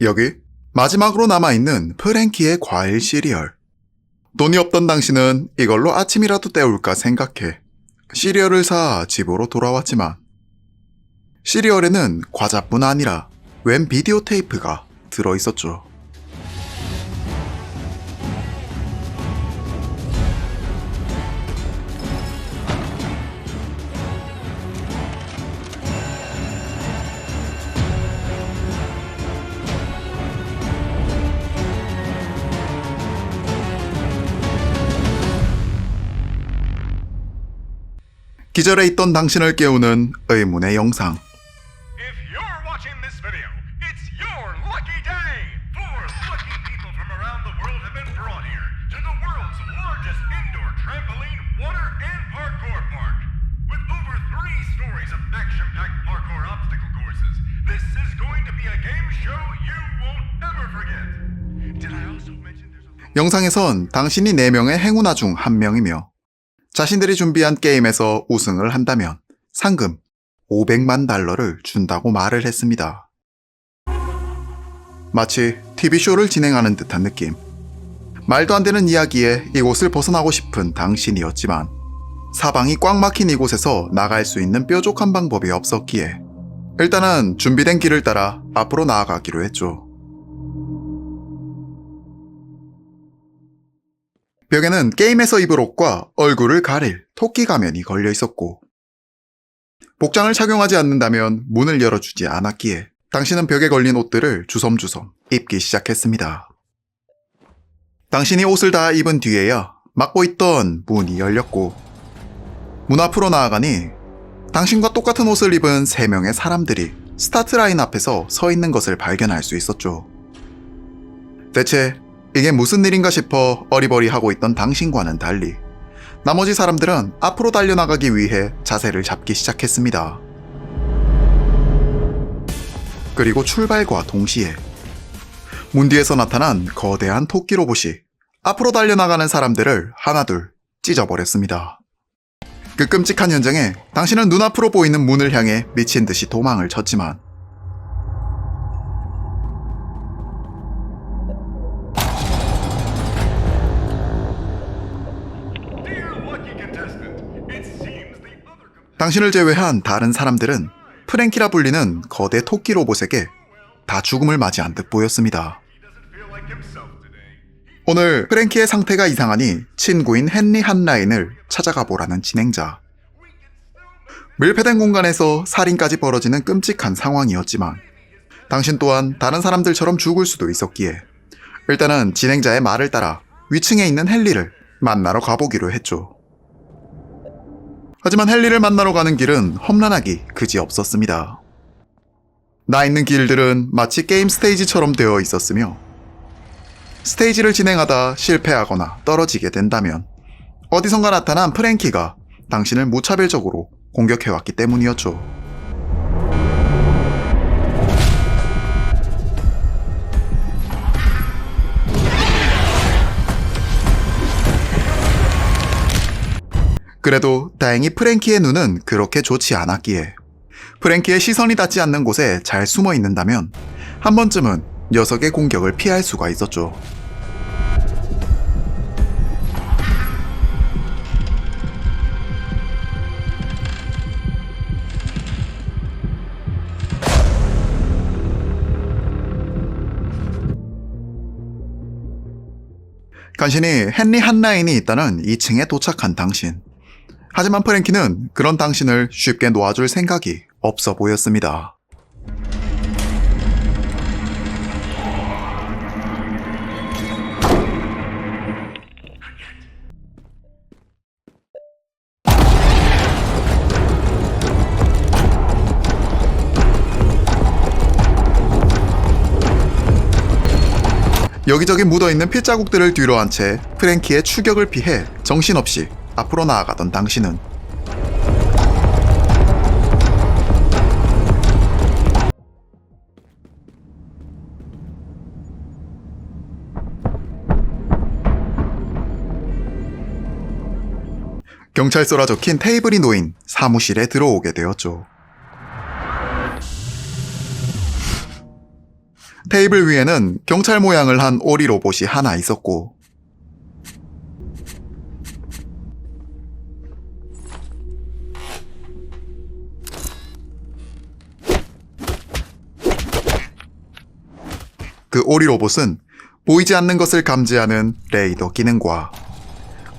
여기 마지막으로 남아있는 프랭키의 과일 시리얼. 돈이 없던 당신은 이걸로 아침이라도 때울까 생각해 시리얼을 사 집으로 돌아왔지만 시리얼에는 과자뿐 아니라 웬 비디오 테이프가 들어있었죠. 기절해 있던 당신을 깨우는 의문의 영상. 영상에선 당신이 4명의 행운아 중한 명이며 자신들이 준비한 게임에서 우승을 한다면 상금 500만 달러를 준다고 말을 했습니다. 마치 TV쇼를 진행하는 듯한 느낌. 말도 안 되는 이야기에 이곳을 벗어나고 싶은 당신이었지만 사방이 꽉 막힌 이곳에서 나갈 수 있는 뾰족한 방법이 없었기에 일단은 준비된 길을 따라 앞으로 나아가기로 했죠. 벽에는 게임에서 입을 옷과 얼굴을 가릴 토끼 가면이 걸려 있었고, 복장을 착용하지 않는다면 문을 열어주지 않았기에 당신은 벽에 걸린 옷들을 주섬주섬 입기 시작했습니다. 당신이 옷을 다 입은 뒤에야 막고 있던 문이 열렸고, 문 앞으로 나아가니 당신과 똑같은 옷을 입은 세 명의 사람들이 스타트 라인 앞에서 서 있는 것을 발견할 수 있었죠. 대체 이게 무슨 일인가 싶어 어리버리하고 있던 당신과는 달리 나머지 사람들은 앞으로 달려나가기 위해 자세를 잡기 시작했습니다. 그리고 출발과 동시에 문 뒤에서 나타난 거대한 토끼 로봇이 앞으로 달려나가는 사람들을 하나둘 찢어버렸습니다. 그 끔찍한 현장에 당신은 눈앞으로 보이는 문을 향해 미친 듯이 도망을 쳤지만 당신을 제외한 다른 사람들은 프랭키라 불리는 거대 토끼 로봇에게 다 죽음을 맞이한 듯 보였습니다. 오늘 프랭키의 상태가 이상하니 친구인 헨리 한라인을 찾아가 보라는 진행자. 밀폐된 공간에서 살인까지 벌어지는 끔찍한 상황이었지만 당신 또한 다른 사람들처럼 죽을 수도 있었기에 일단은 진행자의 말을 따라 위층에 있는 헨리를 만나러 가보기로 했죠. 하지만 헨리를 만나러 가는 길은 험난하기 그지 없었습니다. 나 있는 길들은 마치 게임 스테이지처럼 되어 있었으며 스테이지를 진행하다 실패하거나 떨어지게 된다면 어디선가 나타난 프랭키가 당신을 무차별적으로 공격해왔기 때문이었죠. 그래도 다행히 프랭키의 눈은 그렇게 좋지 않았기에 프랭키의 시선이 닿지 않는 곳에 잘 숨어 있는다면 한 번쯤은 녀석의 공격을 피할 수가 있었죠. 간신히 헨리 한라인이 있다는 2층에 도착한 당신. 하지만 프랭키는 그런 당신을 쉽게 놓아줄 생각이 없어 보였습니다. 여기저기 묻어있는 핏자국들을 뒤로 한 채 프랭키의 추격을 피해 정신없이 앞으로 나아가던 당신은 경찰서라 적힌 테이블이 놓인 사무실에 들어오게 되었죠. 테이블 위에는 경찰 모양을 한 오리 로봇이 하나 있었고 그 오리 로봇은 보이지 않는 것을 감지하는 레이더 기능과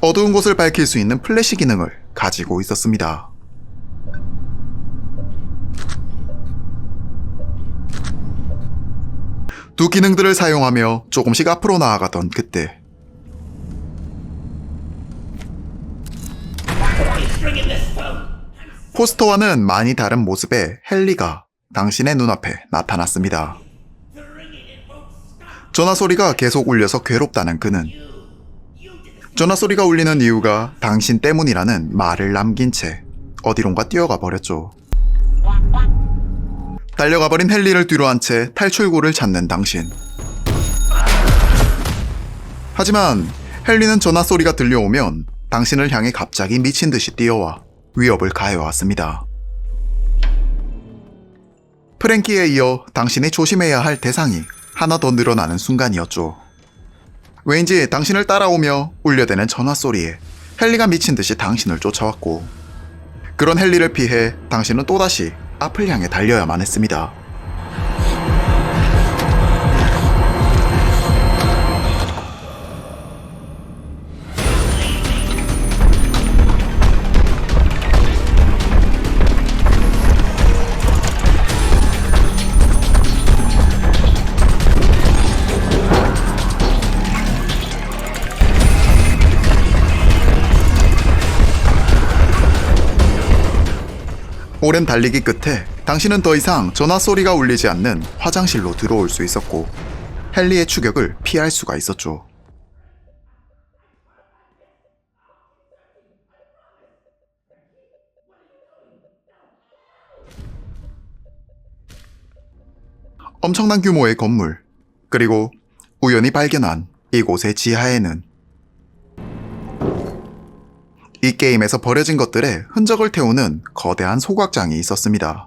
어두운 곳을 밝힐 수 있는 플래시 기능을 가지고 있었습니다. 두 기능들을 사용하며 조금씩 앞으로 나아가던 그때 포스터와는 많이 다른 모습의 헨리가 당신의 눈앞에 나타났습니다. 전화 소리가 계속 울려서 괴롭다는 그는 전화 소리가 울리는 이유가 당신 때문이라는 말을 남긴 채 어디론가 뛰어가 버렸죠. 달려가 버린 헨리를 뒤로 한 채 탈출구를 찾는 당신. 하지만 헨리는 전화 소리가 들려오면 당신을 향해 갑자기 미친 듯이 뛰어와 위협을 가해왔습니다. 프랭키에 이어 당신이 조심해야 할 대상이 하나 더 늘어나는 순간이었죠. 왠지 당신을 따라오며 울려대는 전화 소리에 헨리가 미친 듯이 당신을 쫓아왔고 그런 헨리를 피해 당신은 또다시 앞을 향해 달려야만 했습니다. 오랜 달리기 끝에 당신은 더 이상 전화 소리가 울리지 않는 화장실로 들어올 수 있었고 헨리의 추격을 피할 수가 있었죠. 엄청난 규모의 건물, 그리고 우연히 발견한 이곳의 지하에는 이 게임에서 버려진 것들의 흔적을 태우는 거대한 소각장이 있었습니다.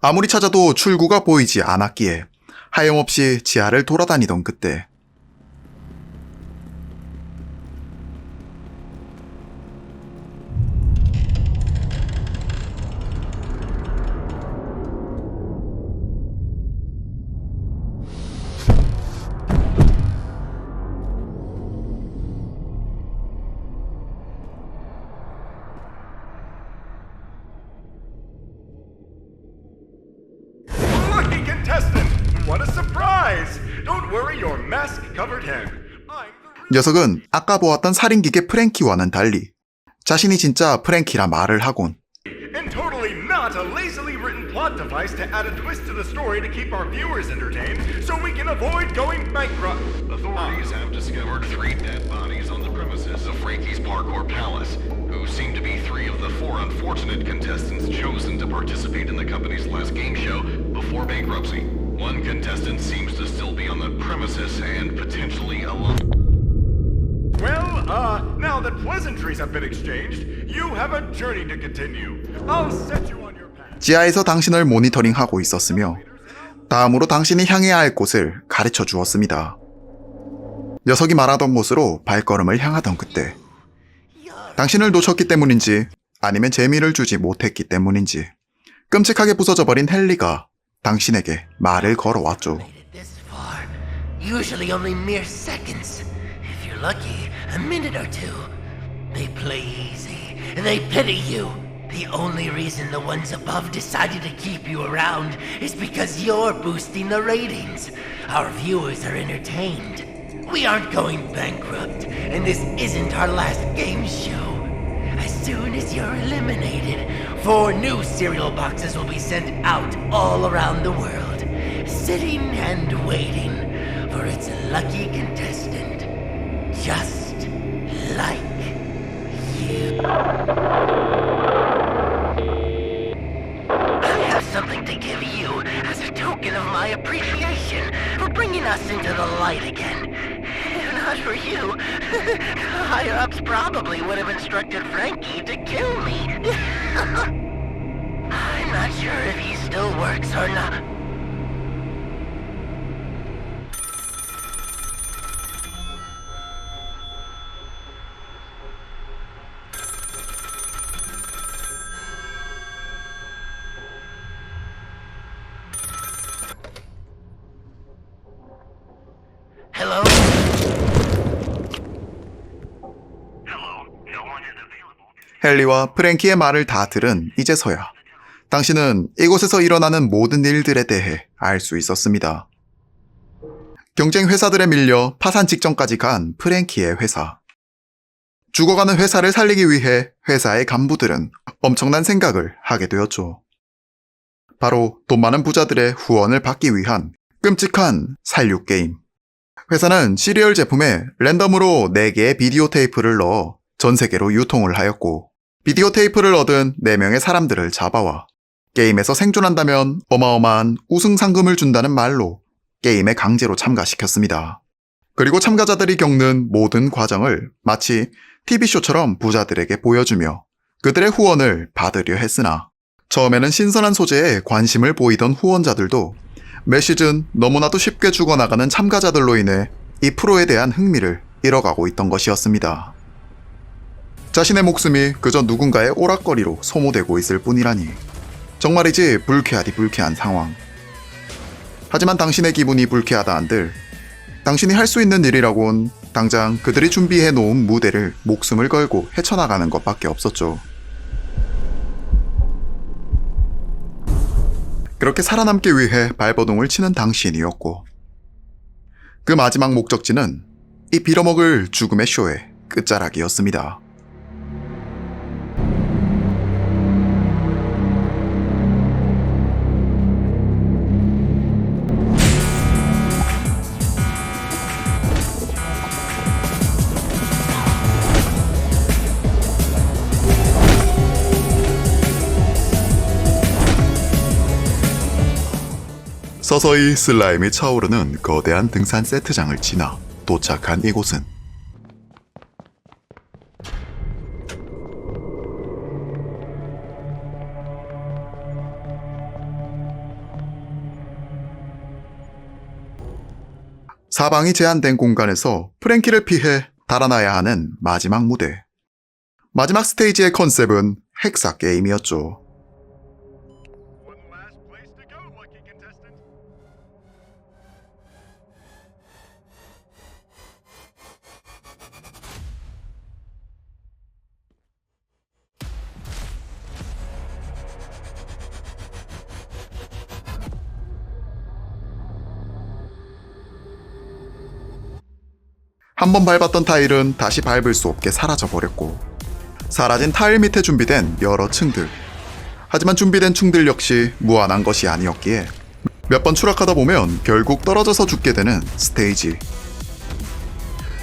아무리 찾아도 출구가 보이지 않았기에 하염없이 지하를 돌아다니던 그때 What a surprise! Don't worry your mask covered head. I'm the 녀석은 아까 보았던 살인기계 프랭키와는 달리 자신이 진짜 프랭키라 말을 하곤 and totally not a lazily written plot device to add a twist to the story to keep our viewers entertained so we can avoid going bankrupt. Authorities have discovered three dead bodies on the premises of Frankie's Parkour Palace, who seem to be three of the four unfortunate contestants chosen to participate in the company's last game show before bankruptcy. One contestant seems to still be on the premises and potentially alone. Well, uh, now that pleasantries have been exchanged, you have a journey to continue. I'll set you on your path. 지하에서 당신을 모니터링하고 있었으며 다음으로 당신이 향해야 할 곳을 가르쳐 주었습니다. 녀석이 말하던 곳으로 발걸음을 향하던 그때 당신을 놓쳤기 때문인지 아니면 재미를 주지 못했기 때문인지 끔찍하게 부서져 버린 헨리가 당신에게 말을 걸어왔죠. made it this far. Usually only mere seconds. If you're lucky, a minute or two. They play easy, and they pity you. The only reason the ones above decided to keep you around is because you're boosting the ratings. Our viewers are entertained. We aren't going bankrupt, and this isn't our last game show. Soon as you're eliminated, four new cereal boxes will be sent out all around the world, sitting and waiting for its lucky contestant. 헨리와 프랭키의 말을 다 들은 이제서야 당신은 이곳에서 일어나는 모든 일들에 대해 알 수 있었습니다. 경쟁 회사들에 밀려 파산 직전까지 간 프랭키의 회사. 죽어가는 회사를 살리기 위해 회사의 간부들은 엄청난 생각을 하게 되었죠. 바로 돈 많은 부자들의 후원을 받기 위한 끔찍한 살육 게임. 회사는 시리얼 제품에 랜덤으로 4개의 비디오 테이프를 넣어 전 세계로 유통을 하였고, 비디오 테이프를 얻은 4명의 사람들을 잡아와 게임에서 생존한다면 어마어마한 우승 상금을 준다는 말로 게임에 강제로 참가시켰습니다. 그리고 참가자들이 겪는 모든 과정을 마치 TV쇼처럼 부자들에게 보여주며 그들의 후원을 받으려 했으나 처음에는 신선한 소재에 관심을 보이던 후원자들도 매 시즌 너무나도 쉽게 죽어나가는 참가자들로 인해 이 프로에 대한 흥미를 잃어가고 있던 것이었습니다. 자신의 목숨이 그저 누군가의 오락거리로 소모되고 있을 뿐이라니. 정말이지 불쾌하디 불쾌한 상황. 하지만 당신의 기분이 불쾌하다 한들 당신이 할 수 있는 일이라곤 당장 그들이 준비해 놓은 무대를 목숨을 걸고 헤쳐나가는 것밖에 없었죠. 그렇게 살아남기 위해 발버둥을 치는 당신이었고 그 마지막 목적지는 이 빌어먹을 죽음의 쇼의 끝자락이었습니다. 서서히 슬라임이 차오르는 거대한 등산 세트장을 지나 도착한 이곳은 사방이 제한된 공간에서 프랭키를 피해 달아나야 하는 마지막 무대. 마지막 스테이지의 컨셉은 헥사 게임이었죠. 한 번 밟았던 타일은 다시 밟을 수 없게 사라져 버렸고 사라진 타일 밑에 준비된 여러 층들. 하지만 준비된 층들 역시 무한한 것이 아니었기에 몇 번 추락하다 보면 결국 떨어져서 죽게 되는 스테이지.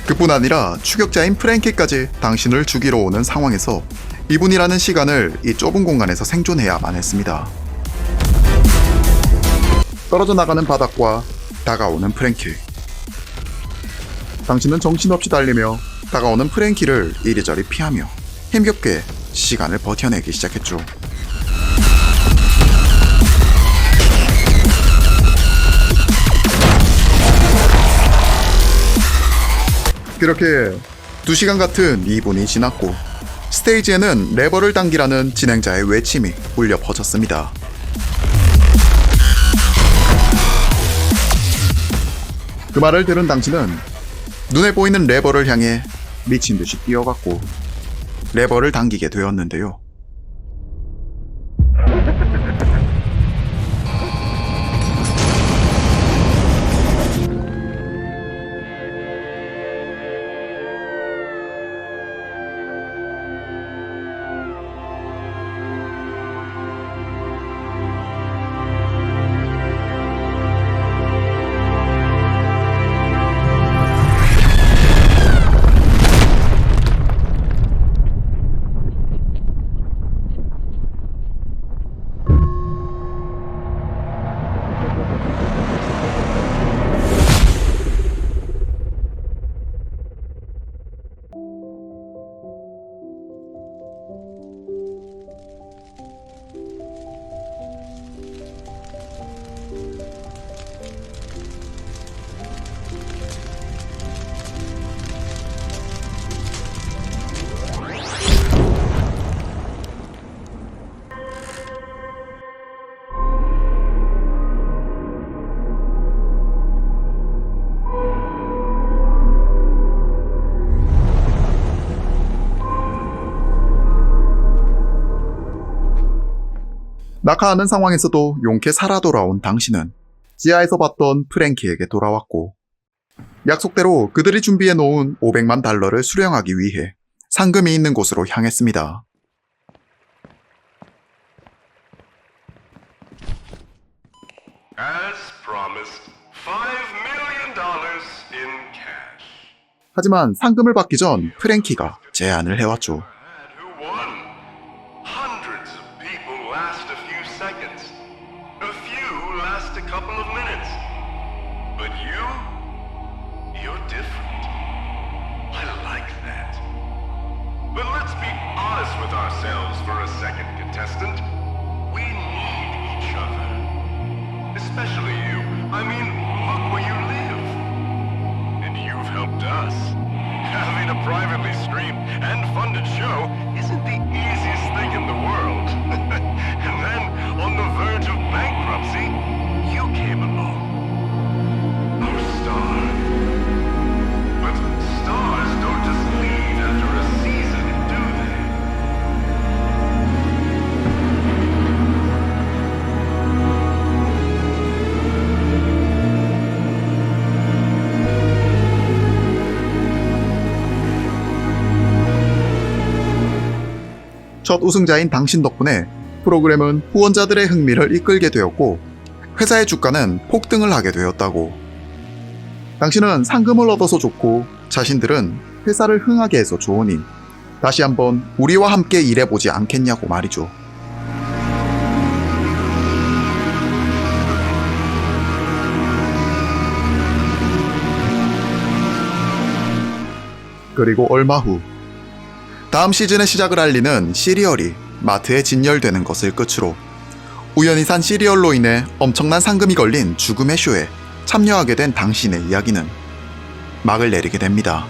그뿐 아니라 추격자인 프랭키까지 당신을 죽이러 오는 상황에서 2분이라는 시간을 이 좁은 공간에서 생존해야만 했습니다. 떨어져 나가는 바닥과 다가오는 프랭키 당신은 정신없이 달리며 다가오는 프랭키를 이리저리 피하며 힘겹게 시간을 버텨내기 시작했죠. 그렇게 2시간 같은 2분이 지났고 스테이지에는 레버를 당기라는 진행자의 외침이 울려 퍼졌습니다. 그 말을 들은 당신은 눈에 보이는 레버를 향해 미친 듯이 뛰어갔고 레버를 당기게 되었는데요. 낙하하는 상황에서도 용케 살아 돌아온 당신은 지하에서 봤던 프랭키에게 돌아왔고 약속대로 그들이 준비해 놓은 500만 달러를 수령하기 위해 상금이 있는 곳으로 향했습니다. 하지만 상금을 받기 전 프랭키가 제안을 해왔죠. Privately streamed and funded show isn't the easiest thing in the world. and then, on the verge of 첫 우승자인 당신 덕분에 프로그램은 후원자들의 흥미를 이끌게 되었고 회사의 주가는 폭등을 하게 되었다고. 당신은 상금을 얻어서 좋고 자신들은 회사를 흥하게 해서 좋으니 다시 한번 우리와 함께 일해보지 않겠냐고 말이죠. 그리고 얼마 후 다음 시즌의 시작을 알리는 시리얼이 마트에 진열되는 것을 끝으로 우연히 산 시리얼로 인해 엄청난 상금이 걸린 죽음의 쇼에 참여하게 된 당신의 이야기는 막을 내리게 됩니다.